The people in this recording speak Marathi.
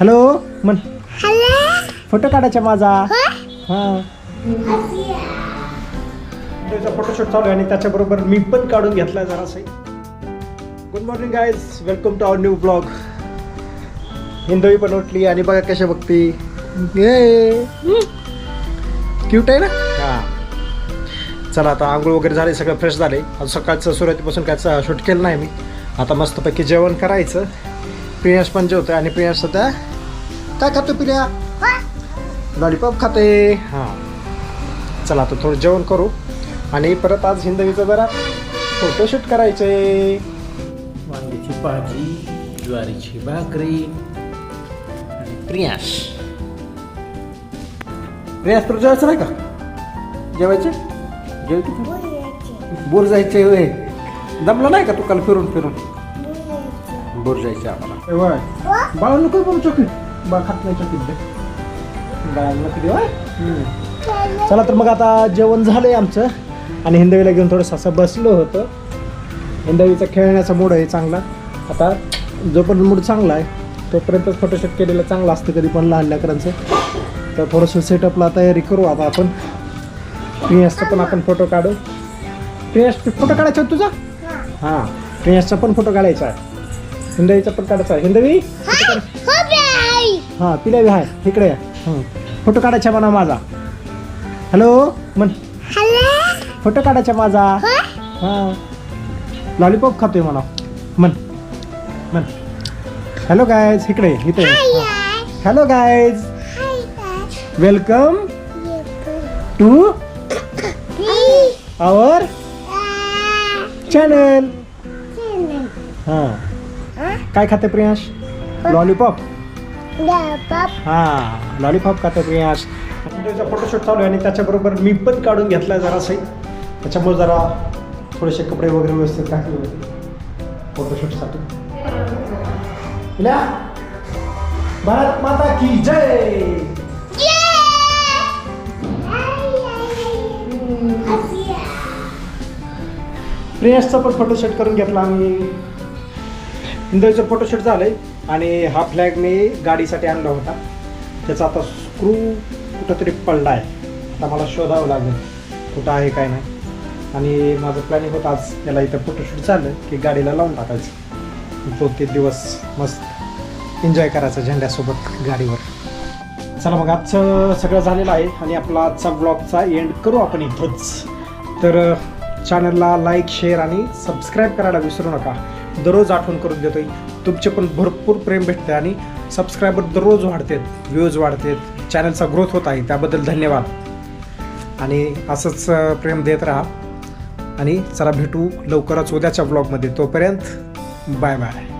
हॅलो म्हण. फोटो काढायचा माझा. हा. फोटोशूट चालू आहे आणि त्याच्याबरोबर मी पण काढून घेतलाय जरासं good morning guys welcome to our new blog Hindavi पण उठली आणि बघा कशा बघती. क्यूट आहे ना? हा. चला आता आंघोळ वगैरे झाले सगळं फ्रेश झाले. आज सकाळचं सुरुवातीपासून काय शूट केलं नाही मी. आता मस्तपैकी जेवण करायचं. प्रियास पण जेवतोय आणि प्रियास सध्या काय खातो पिल्या लॉलीपॉप खाते हां. चला आता थोडं जेवण करू. आणि परत आज हिंदवीचं जरा फोटोशूट करायचे. वांग्याची भाजी ज्वारीची भाकरी आणि प्रियास प्रियास तुला जेवायचं नाही का? जेवायचे? जेव की? बोर जायचे होय. दमलं नाही का तू काल फिरून फिरून बोर जायचे आम्हाला बाळा नको बोलू चॉकलेट. बाळ खात नाही चॉकलेट दे नको. चला तर मग आता जेवण झालंय आमचं. आणि हिंदवीला घेऊन थोडंसं असं बसलो होतं. हिंदवीचा खेळण्याचा मूड आहे चांगला. आता जो पण मूड चांगला आहे तोपर्यंत फोटोशूट केलेलं चांगलं असतं कधी पण लहान लेकरांचं. तर थोडंसं सेटअपला तयारी करू आता आपण. प्रियसचा पण आपण फोटो काढू. प्रियस फोटो काढायचा तुझा? हां. प्रियसचा पण फोटो काढायचा आहे. हिंदवीचा पण काढायचा. आहे हिंदवी हां तिला बी आहे इकडे या. हं. फोटो काढायचा म्हणा माझा. हॅलो? म्हण. फोटो काढायचा माझा. हां. लॉलीपॉप खातोय म्हणा. म्हण. म्हण. हॅलो गायज इकडे इथे. Hello guys welcome to our channel हां. काय खाते प्रियांश? लॉलीपॉप हां लॉलीपॉप खाते प्रियांश. त्याचा फोटोशूट चालू आहे आणि त्याच्याबरोबर मी पण काढून घेतलाय जरासही. त्याच्यामुळे जरा थोडेसे कपडे वगैरे व्यवस्थित टाकले. होते फोटोशूटसाठी भारत माता की जय! प्रियांशचा पण फोटोशूट करून घेतला आम्ही. हिंदवीचं फोटोशूट झालं आहे आणि हा फ्लॅग मी गाडीसाठी आणला होता. त्याचा आता स्क्रू कुठंतरी पडला आहे आता मला शोधावं लागेल कुठं आहे काय नाही. आणि माझं प्लॅनिंग होतं आज त्याला इथं फोटोशूट झालं की गाडीला लावून टाकायचं. दोन तीन दिवस मस्त एन्जॉय करायचं झेंड्यासोबत गाडीवर. चला मग आजचं सगळं झालेलं आहे आणि आपला आजचा ब्लॉगचा एंड करू आपण इथंच. तर चॅनलला लाईक शेअर आणि सबस्क्राईब करायला विसरू नका. दररोज आठवण करून देतोय. तुमचे पण भरपूर प्रेम भेटते आणि सबस्क्रायबर दररोज वाढतात व्ह्यूज वाढतात. चॅनलचा ग्रोथ होत आहे त्याबद्दल धन्यवाद. आणि असंच प्रेम देत राहा. आणि चला भेटू लवकरच उद्याच्या ब्लॉगमध्ये तोपर्यंत बाय बाय